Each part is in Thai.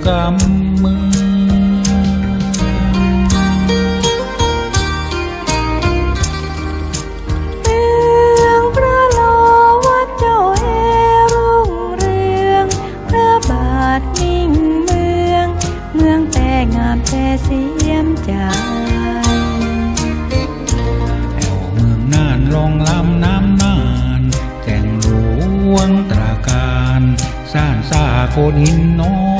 ่กำมือเมืองพระโลวัดเจ้าเอรุงเรืองพระบาทมิ่งเมืองเมืองแต่งามแต่เสียมใจแอวเมืองน่านลองลำน้ำน่านแก่งหลวงตราการ สร้างสาโคนหินน้อย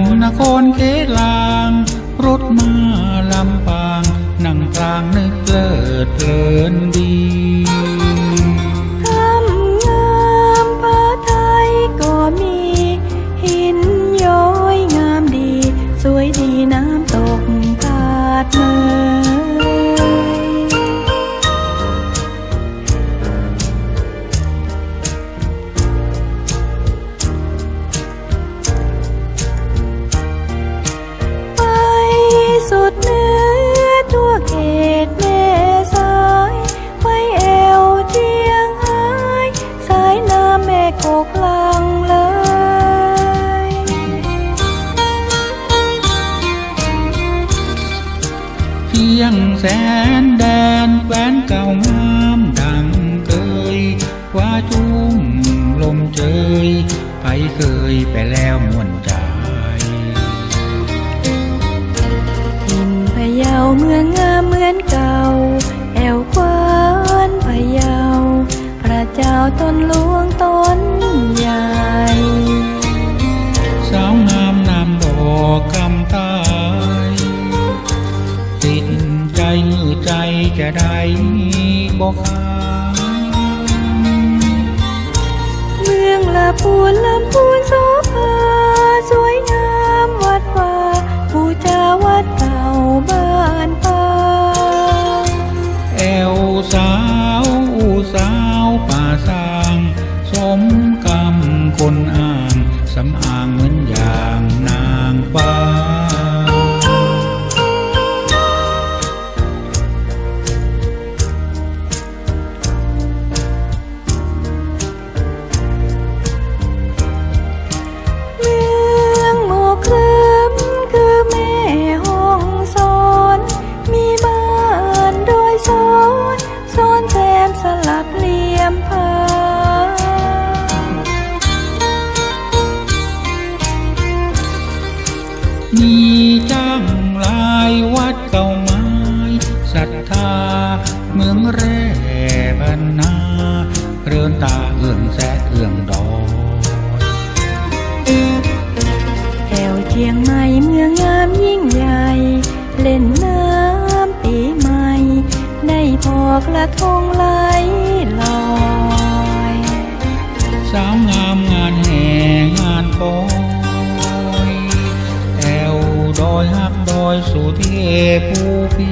รนครเคลาง รถมาลำปาง นั่งกลางนึกเลิดเพลินดี สุดเหนือทั่วเขตแม่สายไปแอวเจียงหายสายน้ำแม่โคกลังเลยเพียงแสนแดนแวนเก่างามดังเคยว่าจุ้มลมเจยไปเคยไปแล้วม่วนใจ ต้นหลวงต้นใหญ่ สาวงามนามดอกคำตาย ติดใจมือใจแก่ใดบอกขาเมืองละปูนลำพูนโสภ คนอ่านสำอางเหมือนอย่าง มีจ้างลายวัดเก่าไม้ศรัทธาเมืองแร่บรรณาเรือนตาเอื้องแสะเอื้องดอยแถวเชียงใหม่เมืองงามยิ่งใหญ่ เล่นน้ำปีใหม่ ได้พอกระทงไหล อยหักดอยสู่เทภูพี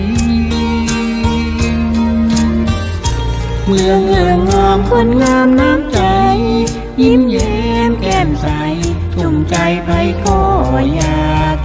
เมืองเมืองงามคนงามน้ำใจ ยิ้มแย้มแก้มใสทุ่มใจไปก็อยาก